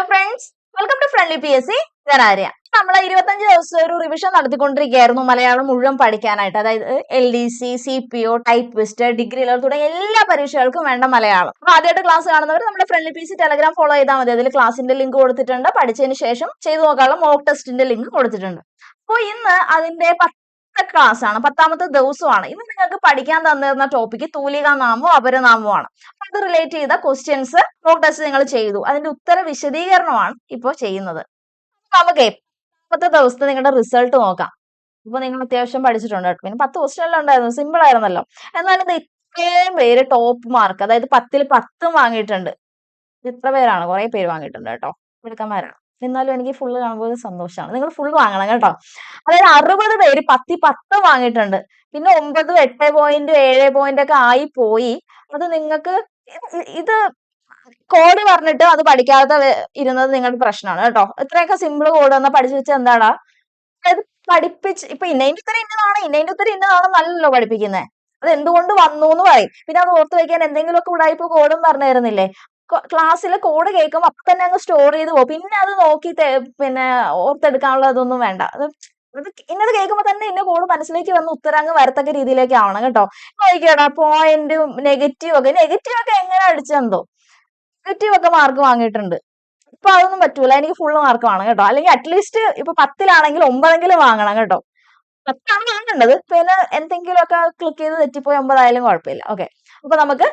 Hello friends welcome to friendly P S C Arya. നമ്മൾ ഇരുപത്തഞ്ച് ദിവസം ഒരു റിവിഷൻ നടത്തിക്കൊണ്ടിരിക്കുകയായിരുന്നു. മലയാളം മുഴുവൻ പഠിക്കാനായിട്ട്. അതായത് L D C C P O typist degree level തുടങ്ങിയ എല്ലാ പരീക്ഷകൾക്കും വേണ്ട മലയാളം. അപ്പൊ ആദ്യമായിട്ട് ക്ലാസ് കാണുന്നവർ നമ്മുടെ friendly P C Telegram follow ചെയ്താൽ മതി. അതിൽ ക്ലാസിന്റെ ലിങ്ക് കൊടുത്തിട്ടുണ്ട്. പഠിച്ചതിന് ശേഷം ചെയ്തു നോക്കാനുള്ള മോക്ക് ടെസ്റ്റിന്റെ ലിങ്ക് കൊടുത്തിട്ടുണ്ട്. അപ്പോൾ ഇന്ന് അതിന്റെ ക്ലാസ് ആണ് പത്താമത്തെ ദിവസമാണ്. ഇന്ന് നിങ്ങൾക്ക് പഠിക്കാൻ തന്നിരുന്ന ടോപ്പിക് തൂലികാ നാമവും അപരനാമവുമാണ് അത് റിലേറ്റ് ചെയ്ത ക്വസ്റ്റ്യൻസ് മോക്ക് ടെസ്റ്റ് നിങ്ങൾ ചെയ്തു. അതിന്റെ ഉത്തര വിശദീകരണമാണ് ഇപ്പോൾ ചെയ്യുന്നത്. നമുക്ക് പത്ത് ദിവസത്തെ നിങ്ങളുടെ റിസൾട്ട് നോക്കാം. ഇപ്പൊ നിങ്ങൾ അത്യാവശ്യം പഠിച്ചിട്ടുണ്ട്. പിന്നെ പത്ത് ക്വസ്റ്റ്യൻ ഉണ്ടായിരുന്നു സിമ്പിൾ ആയിരുന്നല്ലോ. എന്നാലും ഇത് ഇത്രയും പേര് ടോപ്പ് മാർക്ക് അതായത് പത്തിൽ പത്തും വാങ്ങിയിട്ടുണ്ട്. ഇത്ര പേരാണ് കുറെ പേര് വാങ്ങിയിട്ടുണ്ട് കേട്ടോ. മിടുക്കന്മാരാണ്. എന്നാലും എനിക്ക് ഫുള്ള് കാണുമ്പോൾ സന്തോഷമാണ്. നിങ്ങൾ ഫുൾ വാങ്ങണം കേട്ടോ. അതായത് അറുപത് പേര് പത്തി പത്ത് വാങ്ങിയിട്ടുണ്ട്. പിന്നെ ഒമ്പതും എട്ട് പോയിന്റ് ഏഴ് പോയിന്റ് ഒക്കെ ആയി പോയി. അത് നിങ്ങൾക്ക് ഇത് കോഡ് പറഞ്ഞിട്ട് അത് പഠിക്കാതെ ഇരുന്നത് നിങ്ങളുടെ പ്രശ്നമാണ് കേട്ടോ. ഇത്രയൊക്കെ സിമ്പിൾ കോഡ് എന്നാ പഠിച്ചു വെച്ചാൽ എന്താടാ? അതായത് പഠിപ്പിച്ച് ഇപ്പൊ ഇന്നതിന്റെ ഉത്തരം ഇന്നതാണ് ഇന്നതിന്റെ ഉത്തരം ഇന്നതാണെന്നല്ലല്ലോ പഠിപ്പിക്കുന്നത് അത് എന്തുകൊണ്ട് വന്നു എന്ന് പറയും. പിന്നെ അത് ഓർത്ത് വെക്കാൻ എന്തെങ്കിലുമൊക്കെ ഉടായ്പ കോഡും പറഞ്ഞു തരുന്നില്ലേ? ക്ലാസ്സിൽ കോഡ് കേൾക്കുമ്പോൾ അപ്പൊ തന്നെ അങ്ങ് സ്റ്റോർ ചെയ്ത് പോകും പിന്നെ അത് നോക്കി പിന്നെ ഓർത്തെടുക്കാനുള്ള ഇതൊന്നും വേണ്ട. അത് ഇന്നത് കേൾക്കുമ്പോൾ തന്നെ ഇന്ന കോഡ് മനസ്സിലേക്ക് വന്ന് ഉത്തരം അങ്ങ് വരത്തക്ക രീതിയിലേക്ക് ആവണം കേട്ടോ. നോക്കിയോടാ പോയിന്റും നെഗറ്റീവ് ഒക്കെ നെഗറ്റീവ് ഒക്കെ എങ്ങനെ അടിച്ചെന്തോ നെഗറ്റീവ് ഒക്കെ മാർക്ക് വാങ്ങിയിട്ടുണ്ട്. ഇപ്പൊ അതൊന്നും പറ്റൂല. എനിക്ക് ഫുള്ള് മാർക്ക് വേണം കേട്ടോ. അല്ലെങ്കിൽ അറ്റ്ലീസ്റ്റ് ഇപ്പൊ പത്തിലാണെങ്കിൽ ഒമ്പതെങ്കിലും വാങ്ങണം കേട്ടോ. പത്താണ് വാങ്ങേണ്ടത്. പിന്നെ എന്തെങ്കിലും ഒക്കെ ക്ലിക്ക് ചെയ്ത് തെറ്റിപ്പോയി ഒമ്പതായാലും കുഴപ്പമില്ല. ഓക്കെ അപ്പൊ നമുക്ക്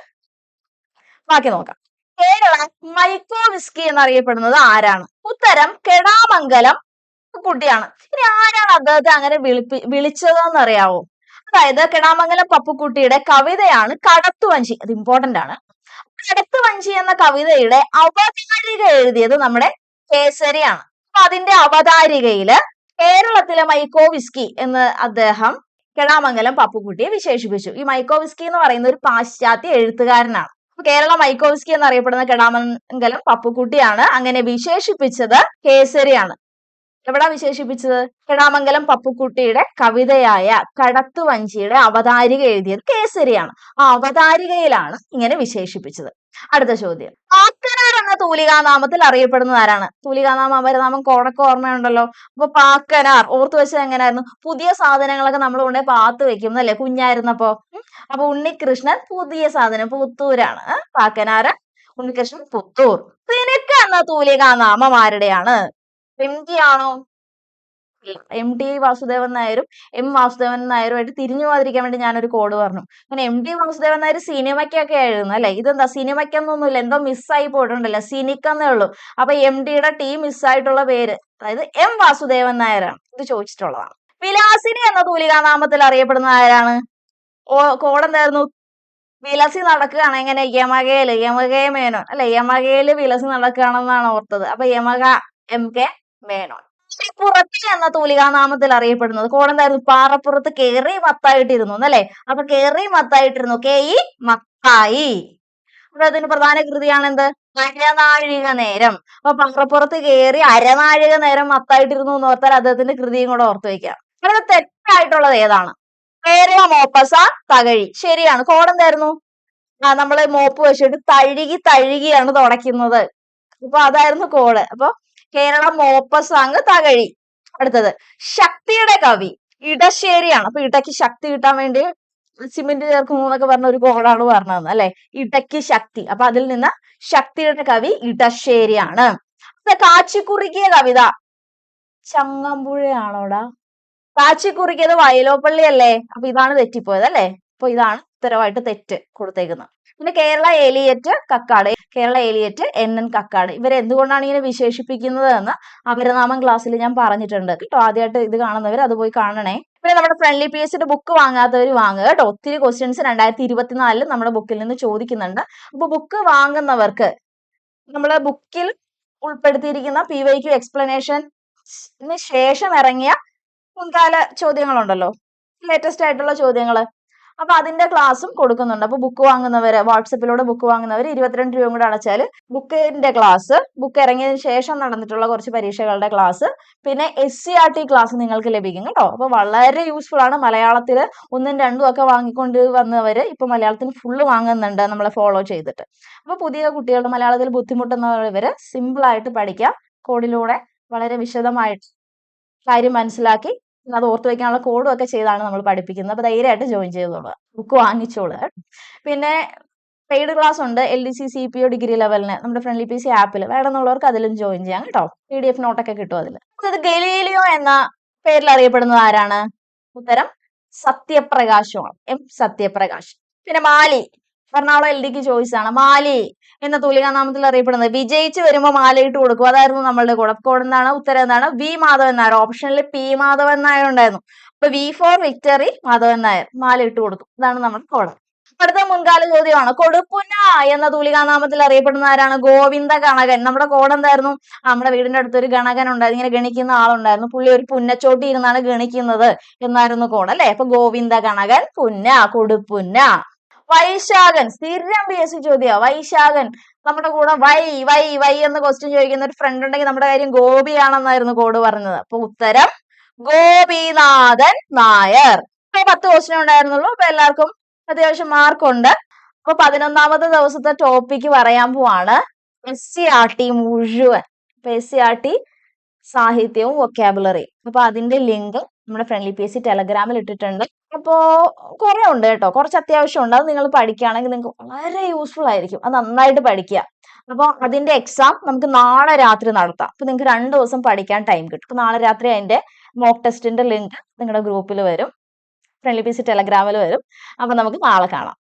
ബാക്കി നോക്കാം. കേരള മൈക്കോവിസ്കി എന്നറിയപ്പെടുന്നത് ആരാണ്? ഉത്തരം കെടാമംഗലം കുട്ടിയാണ്. ഇനി ആരാണ് അദ്ദേഹത്തെ അങ്ങനെ വിളിപ്പി വിളിച്ചതെന്ന് അറിയാവോ അതായത് കെടാമംഗലം പപ്പുക്കുട്ടിയുടെ കവിതയാണ് കടത്തുവഞ്ചി. അത് ഇമ്പോർട്ടന്റ് ആണ്. കടത്തുവഞ്ചി എന്ന കവിതയുടെ അവതാരിക എഴുതിയത് നമ്മുടെ കേസരിയാണ്. അപ്പൊ അതിന്റെ അവതാരികയിൽ കേരളത്തിലെ മൈക്കോവിസ്കി എന്ന് അദ്ദേഹം കെടാമംഗലം പപ്പുക്കുട്ടിയെ വിശേഷിപ്പിച്ചു. ഈ മൈക്കോവിസ്കി എന്ന് പറയുന്ന ഒരു പാശ്ചാത്യ എഴുത്തുകാരനാണ്. കേരള മൈക്കോവ്സ്കി എന്നറിയപ്പെടുന്ന കെടാമംഗലം പപ്പുക്കുട്ടിയാണ്. അങ്ങനെ വിശേഷിപ്പിച്ചത് കേസരിയാണ്. എവിടാ വിശേഷിപ്പിച്ചത്? കെടാമംഗലം പപ്പുക്കുട്ടിയുടെ കവിതയായ കടത്തുവഞ്ചിയുടെ അവതാരിക എഴുതിയത് കേസരിയാണ്. ആ അവതാരികയിലാണ് ഇങ്ങനെ വിശേഷിപ്പിച്ചത്. അടുത്ത ചോദ്യം. എന്ന തൂലികാനാമത്തിൽ അറിയപ്പെടുന്നത് ആരാണ്? തൂലികാനാമം അപരനാമം കോടക്ക ഓർമ്മയുണ്ടല്ലോ. അപ്പൊ പാക്കനാർ ഓർത്തു വെച്ചത് എങ്ങനെയായിരുന്നു? പുതിയ സാധനങ്ങളൊക്കെ നമ്മൾ കൊണ്ടേ പാത്ത് വെക്കും അല്ലേ കുഞ്ഞായിരുന്നപ്പോ. അപ്പൊ ഉണ്ണികൃഷ്ണൻ പുതിയ സാധനം പുത്തൂരാണ്. പാക്കനാർ ഉണ്ണികൃഷ്ണൻ പുത്തൂർ. തിനക്ക എന്ന തൂലികാനാമം ആരുടെയാണ്? ആണോ? എം ടി വാസുദേവൻ നായരും എം വാസുദേവൻ നായരുമായിട്ട് തിരിഞ്ഞു പോകാതിരിക്കാൻ വേണ്ടി ഞാനൊരു കോഡ് പറഞ്ഞു. അങ്ങനെ എം ടി വാസുദേവൻ നായർ സിനിമയ്ക്കൊക്കെ ആയിരുന്നു അല്ലെ? ഇതെന്താ? സിനിമയ്ക്കൊന്നൊന്നുമില്ല. എന്തോ മിസ്സായി പോയിട്ടുണ്ടല്ലോ? സിനിക്കെന്നേ ഉള്ളൂ. അപ്പൊ എം ടിയുടെ ടീ മിസ്സായിട്ടുള്ള പേര് അതായത് എം വാസുദേവൻ നായരാണ്. ഇത് ചോദിച്ചിട്ടുള്ളതാണ്. വിലാസിനി എന്ന തൂലികാനാമത്തിൽ അറിയപ്പെടുന്ന ആരാണ്? ഓ കോടെന്തായിരുന്നു വിലസി നടക്കുകയാണ്. എങ്ങനെ? യമകയിൽ യമകയെ മേനോൻ. അല്ലെ? യമകയിൽ വിലസി നടക്കുകയാണെന്നാണ് ഓർത്തത്. അപ്പൊ യമക എം കെ മേനോൻ. പുറത്ത് എന്ന തൂലികാനാമത്തിൽ അറിയപ്പെടുന്നത്. കോടെന്തായിരുന്നു പാറപ്പുറത്ത് കേറി മത്തായിട്ടിരുന്നു എന്നല്ലേ? അപ്പൊ കേറി മത്തായിട്ടിരുന്നു. K E Mathai. അപ്പൊ അതിന് പ്രധാന കൃതിയാണ് എന്ത്? അരനാഴിക നേരം. അപ്പൊ പാറപ്പുറത്ത് കേറി അരനാഴിക നേരം മത്തായിട്ടിരുന്നു എന്ന് ഓർത്താൽ അദ്ദേഹത്തിന്റെ കൃതിയും കൂടെ ഓർത്തു വെക്കാം ഇവിടെ തെറ്റായിട്ടുള്ളത് ഏതാണ്? കേരള മോപ്പസ തകഴി. ശരിയാണ്. കോടെന്തായിരുന്നു ആ നമ്മൾ മോപ്പ് വെച്ചിട്ട് തഴുകി തഴുകിയാണ് തുടയ്ക്കുന്നത്. അപ്പൊ അതായിരുന്നു കോൾ അപ്പൊ കേരള മോപ്പസാങ് തകഴി. അടുത്തത് ശക്തിയുടെ കവി ഇടശ്ശേരിയാണ്. അപ്പൊ ഇടയ്ക്ക് ശക്തി കിട്ടാൻ വേണ്ടി സിമെന്റ് ചേർക്കുന്നു എന്നൊക്കെ പറഞ്ഞ ഒരു കോഡാണ് പറഞ്ഞത് അല്ലെ? ഇടയ്ക്ക് ശക്തി. അപ്പൊ അതിൽ നിന്ന് ശക്തിയുടെ കവി ഇടശ്ശേരിയാണ്. കാച്ചിക്കുറുക്കിയ കവിത. ചങ്ങമ്പുഴയാണോടാ? കാച്ചിക്കുറുക്കിയത് വയലോപ്പള്ളി അല്ലേ? അപ്പൊ ഇതാണ് തെറ്റിപ്പോയത് അല്ലേ? അപ്പൊ ഇതാണ് ഉത്തരവായിട്ട് തെറ്റ് കൊടുത്തേക്കുന്നത് പിന്നെ Kerala Eliot Kakkad Kerala Eliot N N Kakkad. ഇവരെ എന്തുകൊണ്ടാണ് ഇങ്ങനെ വിശേഷിപ്പിക്കുന്നത് എന്ന് അപരനാമം ക്ലാസ്സിൽ ഞാൻ പറഞ്ഞിട്ടുണ്ട്. കേട്ടോ ആദ്യമായിട്ട് ഇത് കാണുന്നവർ അത് പോയി കാണണേ. പിന്നെ നമ്മുടെ ഫ്രണ്ട്ലി പി എസിന്റെ ബുക്ക് വാങ്ങാത്തവർ വാങ്ങുക. കേട്ടോ ഒത്തിരി ക്വസ്റ്റ്യൻസ് രണ്ടായിരത്തി ഇരുപത്തിനാലിൽ നമ്മുടെ ബുക്കിൽ നിന്ന് ചോദിക്കുന്നുണ്ട്. അപ്പൊ ബുക്ക് വാങ്ങുന്നവർക്ക് നമ്മളെ ബുക്കിൽ ഉൾപ്പെടുത്തിയിരിക്കുന്ന പി വൈ ക്യു എക്സ്പ്ലനേഷൻ ശേഷം ഇറങ്ങിയ മുൻകാല ചോദ്യങ്ങളുണ്ടല്ലോ. ലേറ്റസ്റ്റ് ആയിട്ടുള്ള ചോദ്യങ്ങൾ അപ്പൊ അതിന്റെ ക്ലാസ്സും കൊടുക്കുന്നുണ്ട്. അപ്പൊ ബുക്ക് വാങ്ങുന്നവര് വാട്സപ്പിലൂടെ ബുക്ക് വാങ്ങുന്നവർ ഇരുപത്തിരണ്ട് രൂപയും കൂടെ അടച്ചാൽ ബുക്കിന്റെ ക്ലാസ് ബുക്ക് ഇറങ്ങിയതിന് ശേഷം നടന്നിട്ടുള്ള കുറച്ച് പരീക്ഷകളുടെ ക്ലാസ് പിന്നെ S C R T class നിങ്ങൾക്ക് ലഭിക്കും കേട്ടോ. അപ്പൊ വളരെ യൂസ്ഫുൾ ആണ്. മലയാളത്തിൽ ഒന്നും രണ്ടും ഒക്കെ വാങ്ങിക്കൊണ്ട് വന്നവര് ഇപ്പൊ മലയാളത്തിന് ഫുള്ള് വാങ്ങുന്നുണ്ട് നമ്മളെ ഫോളോ ചെയ്തിട്ട്. അപ്പൊ പുതിയ കുട്ടികൾ മലയാളത്തിൽ ബുദ്ധിമുട്ടുന്നവര് സിമ്പിൾ ആയിട്ട് പഠിക്കാം. കോഡിലൂടെ വളരെ വിശദമായിട്ട് കാര്യം മനസ്സിലാക്കി അത് ഓർത്ത് വെക്കാനുള്ള കോഡും ഒക്കെ ചെയ്താണ് നമ്മൾ പഠിപ്പിക്കുന്നത്. അപ്പൊ ധൈര്യമായിട്ട് ജോയിൻ ചെയ്തോളുക ബുക്ക് വാങ്ങിച്ചോളുക പിന്നെ പെയ്ഡ് ക്ലാസ് ഉണ്ട്. L D C C P O degree ലെവലിന് നമ്മുടെ ഫ്രണ്ട്ലി പി സി ആപ്പിൽ വേണമെന്നുള്ളവർക്ക് അതിലും ജോയിൻ ചെയ്യാം കേട്ടോ. പി ഡി എഫ് നോട്ടൊക്കെ കിട്ടും അതിൽ അത് ഗലീലിയോ എന്ന പേരിൽ അറിയപ്പെടുന്നത് ആരാണ്? ഉത്തരം സത്യപ്രകാശമാണ്. എം സത്യപ്രകാശ്. പിന്നെ മാലി. എറണാകുളം എൽ ഡിക്ക് ചോയ്സ് ആണ് മാലി എന്ന തൂലികാനാമത്തിൽ അറിയപ്പെടുന്നത്. വിജയിച്ച് വരുമ്പോൾ മാലയിട്ട് കൊടുക്കും. അതായിരുന്നു നമ്മളുടെ കൂടെ. കോഡ് എന്താണ്? ഉത്തരം എന്താണ്? വി മാധവൻ നായർ. ഓപ്ഷനിൽ പി മാധവൻ നായർ ഉണ്ടായിരുന്നു. അപ്പൊ V four victory Madhavan Nair മാല ഇട്ട് കൊടുക്കും ഇതാണ് നമ്മുടെ കോഡ് അടുത്ത മുൻകാല ചോദ്യമാണ്. കൊടുപ്പുന്ന എന്ന തൂലികാനാമത്തിൽ അറിയപ്പെടുന്ന ആരാണ്? ഗോവിന്ദ ഗണകൻ. നമ്മുടെ കോഡ് എന്തായിരുന്നു? നമ്മുടെ വീടിന്റെ അടുത്തൊരു ഗണകൻ ഉണ്ടായിരുന്നു. ഇങ്ങനെ ഗണിക്കുന്ന ആളുണ്ടായിരുന്നു. പുള്ളി ഒരു പുന്നച്ചോട്ടി ഇരുന്നാണ് ഗണിക്കുന്നത് എന്നായിരുന്നു കോഡ് അല്ലെ? അപ്പൊ ഗോവിന്ദ ഗണകൻ പുന്ന കൊടുപ്പുന്ന. വൈശാഖൻ സ്ഥിരം പി എസ് സി ചോദ്യ. വൈശാഖൻ നമ്മുടെ കൂടെ വൈ വൈ വൈ എന്ന് ക്വസ്റ്റ്യൻ ചോദിക്കുന്ന ഒരു ഫ്രണ്ട് ഉണ്ടെങ്കിൽ നമ്മുടെ കാര്യം ഗോപിയാണെന്നായിരുന്നു കോഡ് പറഞ്ഞത്. അപ്പൊ ഉത്തരം ഗോപിനാഥൻ നായർ. അപ്പൊ പത്ത് ക്വസ്റ്റ്യൻ ഉണ്ടായിരുന്നുള്ളൂ. അപ്പൊ എല്ലാവർക്കും അത്യാവശ്യം മാർക്കുണ്ട് അപ്പൊ പതിനൊന്നാമത്തെ ദിവസത്തെ ടോപ്പിക്ക് പറയാൻ പോവാണ്. എസ് സി ആർ ടി മുഴുവൻ. എസ് സി ആർ ടി സാഹിത്യവും വൊക്കാബുലറിയും അപ്പോൾ അതിന്റെ ലിങ്ക് നമ്മുടെ ഫ്രണ്ട്ലി പി എസ് സി ടെലഗ്രാമിൽ ഇട്ടിട്ടുണ്ട്. അപ്പോൾ കുറെ ഉണ്ട് കേട്ടോ. കുറച്ച് അത്യാവശ്യം ഉണ്ട്. അത് നിങ്ങൾ പഠിക്കുകയാണെങ്കിൽ നിങ്ങൾക്ക് വളരെ യൂസ്ഫുൾ ആയിരിക്കും. അത് നന്നായിട്ട് പഠിക്കുക. അപ്പോൾ അതിന്റെ എക്സാം നമുക്ക് നാളെ രാത്രി നടത്താം. അപ്പോൾ നിങ്ങൾക്ക് രണ്ട് ദിവസം പഠിക്കാൻ ടൈം കിട്ടും. അപ്പോൾ നാളെ രാത്രി അതിന്റെ മോക്ക് ടെസ്റ്റിന്റെ ലിങ്ക് നിങ്ങളുടെ ഗ്രൂപ്പിൽ വരും. ഫ്രണ്ട്ലി പി സി ടെലഗ്രാമിൽ വരും. അപ്പോൾ നമുക്ക് നാളെ കാണാം.